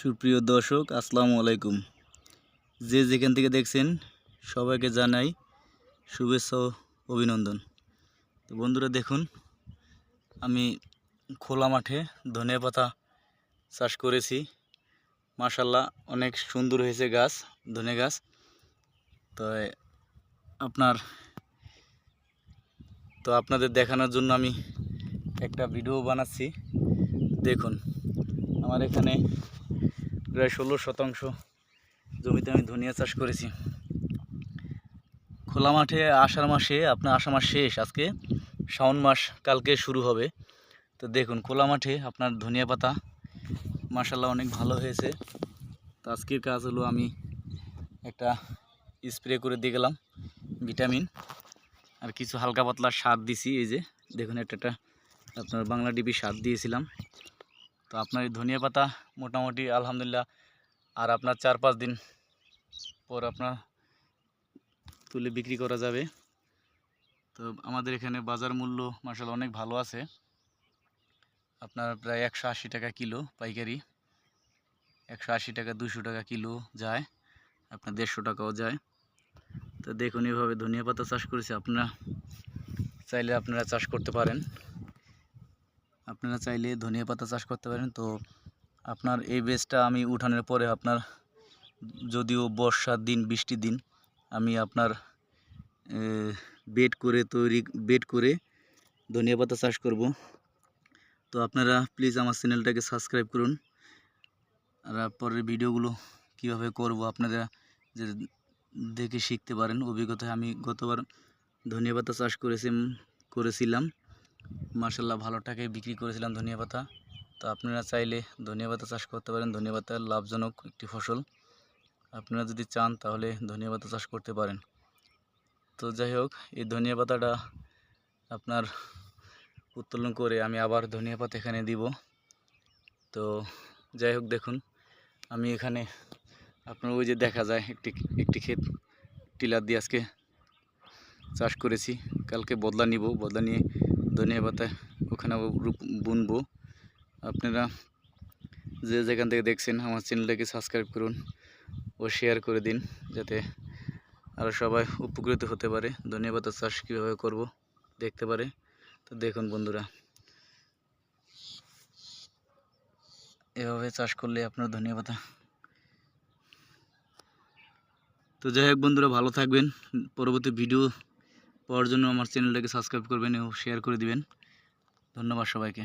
সুপ্রিয় দর্শক, আসসালামু আলাইকুম। যে যেখান থেকে দেখছেন, সবাইকে জানাই শুভেচ্ছা অভিনন্দন। তো বন্ধুরা, দেখুন, আমি খোলা মাঠে ধনিয়া পাতা চাষ করেছি। মাশাল্লাহ অনেক সুন্দর হয়েছে গাছ ধনে গাছ। তো আপনার, তো আপনাদের দেখানোর জন্য আমি একটা ভিডিও বানাচ্ছি। দেখুন, আমার এখানে প্রায় ষোলো শতাংশ জমিতে আমি ধনিয়া চাষ করেছি। খোলা মাঠে আষাঢ় মাসে, আপনার আষাঢ় মাস শেষ, আজকে শ্রাবণ মাস, কালকে শুরু হবে। তো দেখুন, খোলা মাঠে আপনার ধনিয়া পাতা মাসাল্লাহ অনেক ভালো হয়েছে। তো আজকের কাজ হলো আমি একটা স্প্রে করে দিয়ে গেলাম ভিটামিন। আর কিছু হালকা পাতলা সার দিছি, এই যে দেখুন, একটা একটা আপনার বাংলা ডিবি সার দিয়েছিলাম। তো আপনার এই ধনিয়া পাতা মোটামুটি আলহামদুলিল্লাহ। আর আপনার চার পাঁচ দিন পর আপনার তুলে বিক্রি করা যাবে। তো আমাদের এখানে বাজার মূল্য মার্শাল অনেক ভালো আছে। আপনার প্রায় একশো আশি টাকা কিলো পাইকারি। একশো আশি টাকা, দুশো টাকা কিলো যায়। আপনার দেড়শো টাকাও যায়। তো দেখুন, এভাবে ধনিয়া পাতা চাষ করেছে, আপনারা চাইলে আপনারা চাষ করতে পারেন। আপনারা চাইলে ধনিয়া পাতা চাষ করতে পারেন। তো আপনার এই বেজটা আমি উঠানোর পরে আপনার যদিও বর্ষার দিন, বৃষ্টির দিন, আমি আপনার বেড করে তৈরি, বেড করে ধনিয়া পাতা চাষ করব। তো আপনারা প্লিজ আমার চ্যানেলটাকে সাবস্ক্রাইব করুন। আর পরের ভিডিওগুলো কীভাবে করব আপনারা যে দেখে শিখতে পারেন। অভিজ্ঞতায় আমি গতবার ধনিয়া পাতা চাষ করেছি করেছিলাম। মার্শাল্লাহ ভালো টাকায় বিক্রি করেছিলাম ধনিয়া পাতা। তো আপনারা চাইলে ধনিয়া পাতা চাষ করতে পারেন। ধনিয়া পাতা লাভজনক একটি ফসল। আপনারা যদি চান তাহলে ধনিয়া পাতা চাষ করতে পারেন। তো যাই হোক, এই ধনিয়া পাতাটা আপনার উত্তোলন করে আমি আবার ধনিয়া পাতা এখানে দিব। তো যাই হোক, দেখুন, আমি এখানে আপনার ওই যে দেখা যায়, একটি একটি ক্ষেত টিলার দিয়ে আজকে চাষ করেছি। কালকে বদলা নিব। বদলা নিয়ে ধনিয়া পাতায় ওখানে বুনবো। আপনারা যে যেখান থেকে দেখছেন আমার চ্যানেলটাকে সাবস্ক্রাইব করুন ও শেয়ার করে দিন যাতে আরও সবাই উপকৃত হতে পারে। ধনিয়া পাতা চাষ কীভাবে করব দেখতে পারে। তো দেখুন বন্ধুরা, এভাবে চাষ করলে আপনার ধনিয়া পাতা। তো যাই হোক বন্ধুরা, ভালো থাকবেন। পরবর্তী ভিডিও পাওয়ার জন্য আমার চ্যানেলটাকে সাবস্ক্রাইব করবেন এবং শেয়ার করে দিবেন। ধন্যবাদ সবাইকে।